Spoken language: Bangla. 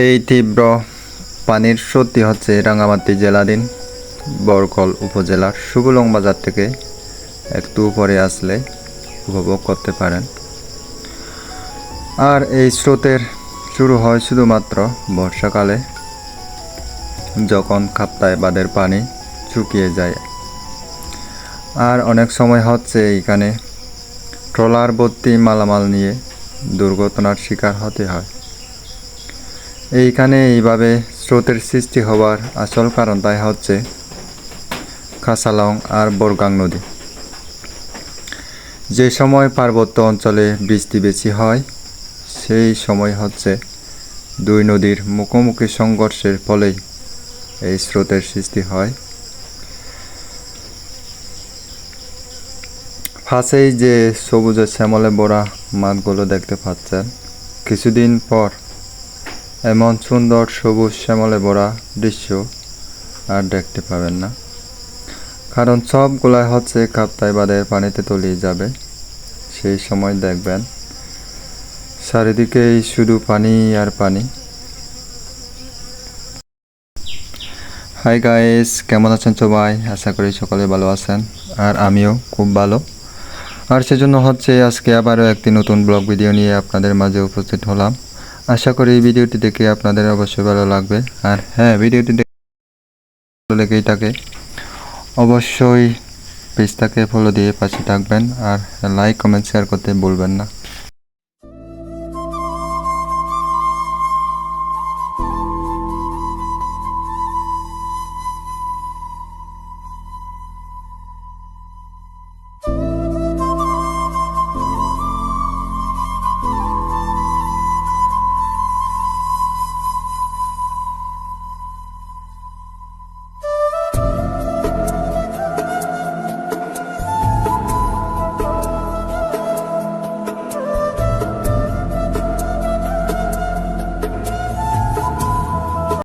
এই তীব্র পানির সত্যি হচ্ছে রাঙামাটি জেলাধীন বরকল উপজেলার সুগুলং বাজার থেকে একটু উপরে আসলে উপভোগ করতে পারেন। আর এই স্রোতের শুরু হয় শুধুমাত্র বর্ষাকালে, যখন খাপ্তায় বাঁধের পানি শুকিয়ে যায়। আর অনেক সময় হচ্ছে এইখানে ট্রলার ভর্তি মালামাল নিয়ে দুর্ঘটনার শিকার হতে হয়। এইখানে এইভাবে স্রোতের সৃষ্টি হওয়ার আসল কারণ তাই হচ্ছে খাসালং আর বরগাং নদী। যে সময় পার্বত্য অঞ্চলে বৃষ্টি বেশি হয়, সেই সময় হচ্ছে দুই নদীর মুখোমুখি সংঘর্ষের ফলেই এই স্রোতের সৃষ্টি হয়। ফাঁসেই যে সবুজে শ্যামলে ভরা মাঠগুলো দেখতে পাচ্ছেন, কিছুদিন পর এমন সুন্দর সবুজ শ্যামলে ভরা দৃশ্য আর দেখতে পাবেন না। কারণ সবগুলাই হচ্ছে কাপ্তাই বাঁধের পানিতে তলিয়ে যাবে। সেই সময় দেখবেন চারিদিকেই শুধু পানি আর পানি। হাই গাইস কেমন আছেন সবাই? আশা করি সকলে ভালো আছেন আর আমিও খুব ভালো। আর সেজন্য হচ্ছে আজকে আবারও একটি নতুন ব্লগ ভিডিও নিয়ে আপনাদের মাঝে উপস্থিত হলাম। আশা করি এই ভিডিওটি দেখে আপনাদের অবশ্যই ভালো লাগবে। আর হ্যাঁ ভিডিওটি দেখে ভালো লেগেই থাকে। অবশ্যই পেজটাকে ফলো দিয়ে পাশে থাকবেন। আর লাইক কমেন্ট শেয়ার করতে ভুলবেন না।